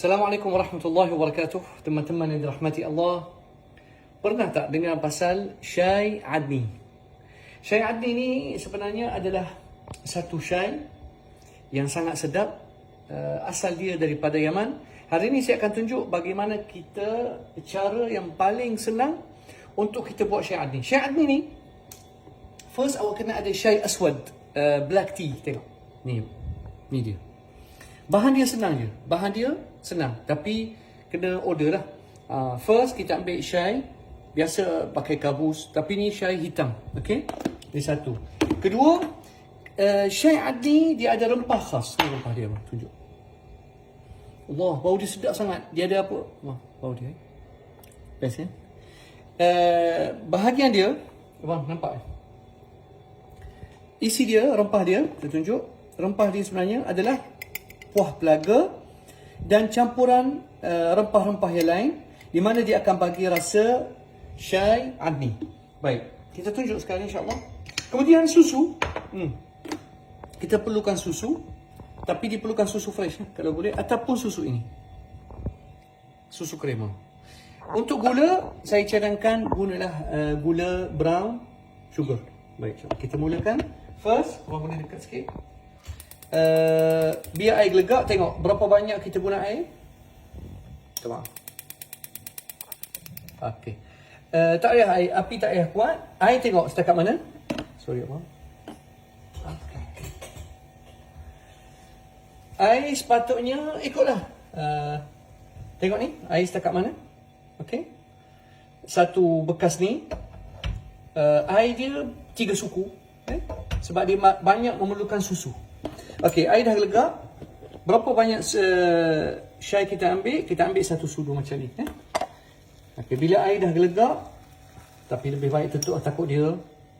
Assalamualaikum warahmatullahi wabarakatuh. Teman-teman yang dirahmati Allah. Pernah tak dengar pasal Syai Adni? Syai Adni ni sebenarnya adalah satu syai yang sangat sedap. Uh, asal dia daripada Yaman. Hari ini saya akan tunjuk bagaimana kita cara yang paling senang untuk kita buat Syai Adni. Syai Adni ni first awak kena ada Syai Aswad uh, black tea tengok. Ni. Ni dia. Bahan dia senang je. Bahan dia senang. Tapi kena order lah. Uh, first kita ambil syai. Biasa pakai kabus. Tapi ni syai hitam. Okay. Ini satu. Kedua. Uh, syai adni dia ada rempah khas. Ini rempah dia. Tunjuk. Allah. Bau dia sedap sangat. Dia ada apa? Wah, bau dia. Eh? Best ya. Uh, bahagian dia. Abang nampak eh? Isi dia, rempah dia. Kita tunjuk. Rempah dia sebenarnya adalah kuah pelaga dan campuran uh, rempah-rempah yang lain di mana dia akan bagi rasa syai adni. Baik, kita tunjuk sekarang insya-Allah. Kemudian susu. Hmm. Kita perlukan susu tapi diperlukan susu fresh eh, kalau boleh ataupun susu ini. Susu krema. Untuk gula, saya cadangkan gunalah uh, gula brown sugar. Baik, kita mulakan. First, orang boleh dekat sikit. Uh, biar air gelegak tengok berapa banyak kita guna air. Minta maaf ok uh, tak payah air api tak payah kuat. Air tengok setakat mana. Sorry abang. Okay. air sepatutnya ikutlah. Uh, tengok ni air setakat mana. Ok satu bekas ni. Uh, air dia tiga suku. Eh? sebab dia banyak memerlukan susu Okey, air dah lega. Berapa banyak uh, syai kita ambil? Kita ambil satu sudu macam ni. Eh? Okey, bila air dah lega, tapi lebih baik tutup takut dia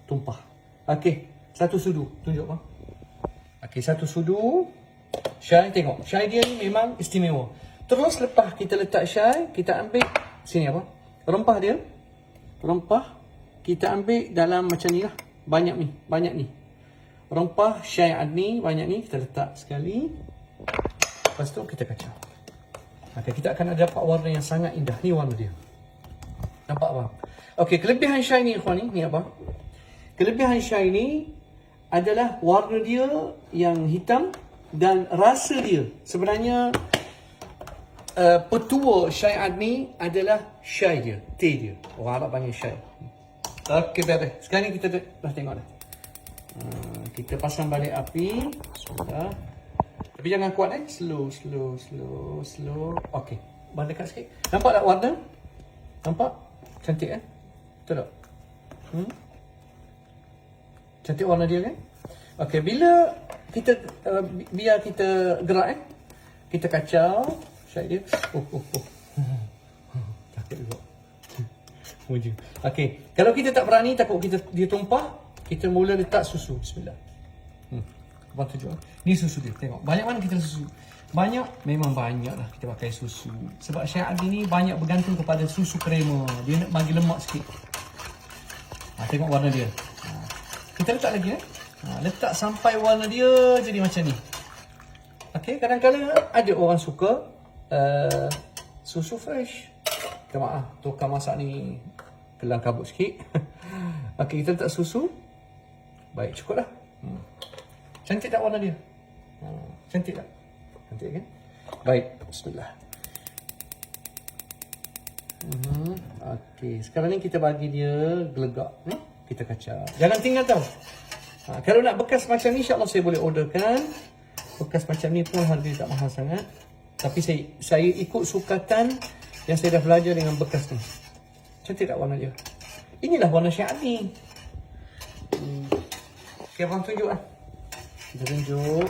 tumpah. Okey, satu sudu. Tunjuk bang. Okey, satu sudu. Syai tengok. Syai dia ni memang istimewa. Terus lepas kita letak syai, kita ambil sini apa? Rempah dia. Rempah kita ambil dalam macam ni lah. Banyak ni, banyak ni rempah syai adni banyak ni. Kita letak sekali. Lepas tu kita kacau. Okay, kita akan ada dapat warna yang sangat indah. Ni warna dia. Nampak apa? Okey, kelebihan syai ni ikhwan ni. Ni apa? Kelebihan syai ni adalah warna dia yang hitam dan rasa dia. Sebenarnya uh, petua syai adni adalah syai dia teh dia. Orang Arab panggil syai. Okey, baik, Sekarang ni kita dah tengok dah. Hmm, kita pasang balik api. Sudah. Tapi jangan kuat eh. Slow, slow, slow, slow. Okey. Bang dekat sikit. Nampak tak warna? Nampak? Cantik eh? Betul tak? Hmm? Cantik warna dia kan? Okey, bila kita uh, biar kita gerak eh. Kita kacau. Syait dia. Oh, oh, oh. Takut juga. Okey, kalau kita tak berani takut kita dia tumpah, kita mula letak susu. Bismillah. Hmm. Abang tunjuk. Ni susu dia. Tengok. Banyak mana kita susu? Banyak? Memang banyak lah kita pakai susu. Sebab Syed Adi ni banyak bergantung kepada susu krema. Dia nak bagi lemak sikit. Ha, tengok warna dia. Ha. Kita letak lagi eh. Ha, letak sampai warna dia jadi macam ni. Okey, kadang-kadang ada orang suka uh, susu fresh. Kita maaf, tukar masak ni kelang kabut sikit. Okey, kita letak susu. Baik, cukup lah. Hmm. Cantik tak warna dia? Hmm. Cantik tak? Cantik kan? Baik, bismillah. Hmm. Okey, sekarang ni kita bagi dia gelegak. Eh? Kita kacau. Jangan tinggal tau. Ha, kalau nak bekas macam ni, insyaAllah saya boleh orderkan. Bekas macam ni pun harga tak mahal sangat. Tapi saya saya ikut sukatan yang saya dah belajar dengan bekas ni. Cantik tak warna dia? Inilah warna syari. Hmm. Okay, abang tunjuk lah. Kita tunjuk.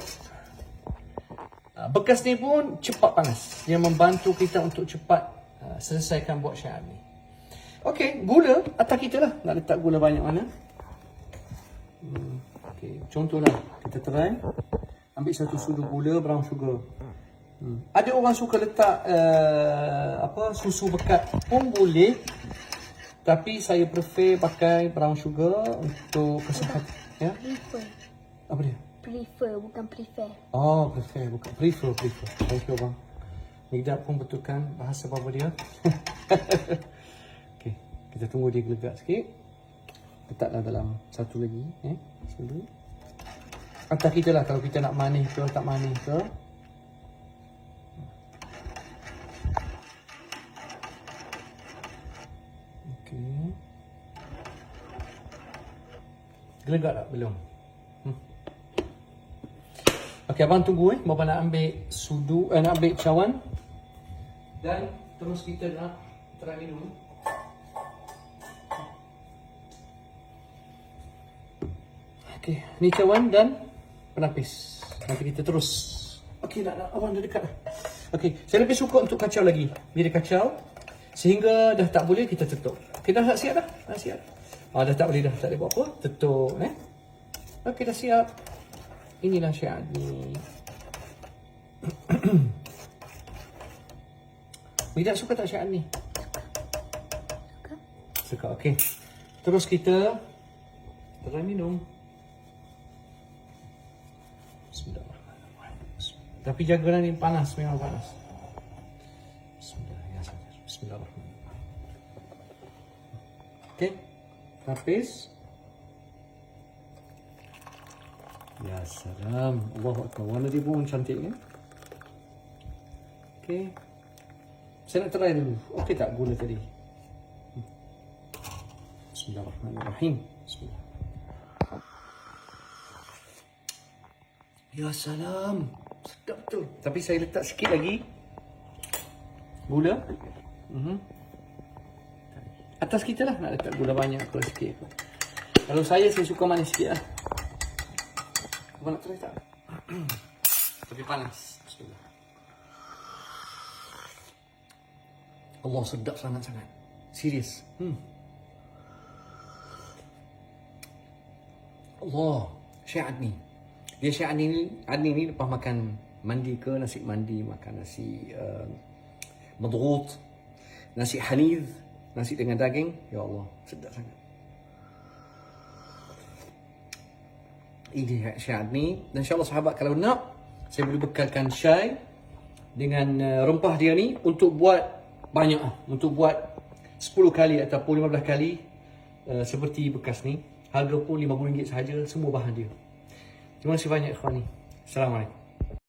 Ah, bekas ni pun cepat panas. Dia membantu kita untuk cepat uh, selesaikan buat syair ni. Okey, gula atas kita lah. Nak letak gula banyak mana. Hmm. Okey, contohlah. Kita try. Ambil satu sudu gula, brown sugar. Hmm. Ada orang suka letak uh, apa susu bekat pun boleh. Tapi saya prefer pakai brown sugar untuk kesihatan. Ya? Prefer. Apa dia? Prefer, bukan prefer. Oh, prefer. Bukan prefer, prefer. Thank you, bang. Migdad pun betulkan bahasa bapa dia. Okey, kita tunggu dia gelegak sikit. Letaklah dalam satu lagi. Eh, satu. Atas kita lah kalau kita nak manis ke tak manis ke. Okey. Gelegak tak? Belum. Hmm. Okey, abang tunggu eh. Bapa nak ambil sudu, eh, nak ambil cawan. Dan terus kita nak try minum. Okey, ni cawan dan penapis. Nanti kita terus. Okey, nak, nak abang dah dekat dah. Okey, saya lebih suka untuk kacau lagi. Bila kacau, sehingga dah tak boleh kita tutup. Okey, dah, dah siap dah? Dah siap. Ah, dah tak boleh dah, tak boleh buat apa. Tutup, eh. Okey, dah siap. Inilah syiar ni. Mida suka tak syiar ni? Suka? Suka, okey. Terus kita try minum. Bismillahirrahmanirrahim. Bismillah. Tapi jagalah ni panas, memang panas. Bismillah, sabar. Bismillahirrahmanirrahim. Okey. Tapis. Ya salam. Allahu Akbar. Warna dia pun cantik kan? Okey. Saya nak try dulu. Okey tak gula tadi? Bismillahirrahmanirrahim. Bismillah. Ya salam. Sedap tu. Tapi saya letak sikit lagi. Gula. Mhm. Atas kita lah nak letak gula banyak ke sikit. Kalau saya, saya suka manis sikit lah. Abang nak try tak? Tapi panas. Allah sedap sangat-sangat. Serius. Hmm. Allah. Syekh Adni. Dia Syekh Adni ni, Adni ni lepas makan mandi ke nasi mandi, makan nasi uh, madrut, nasi hanid, nasi dengan daging. Ya Allah, sedap sangat. Ini Syekh Adni. Dan insyaAllah sahabat kalau nak, saya boleh bekalkan Syai dengan uh, rempah dia ni untuk buat banyak untuk buat 10 kali ataupun 15 kali uh, seperti bekas ni. Harga pun RM50 sahaja, semua bahan dia. Terima kasih banyak ikhwan ni. Assalamualaikum.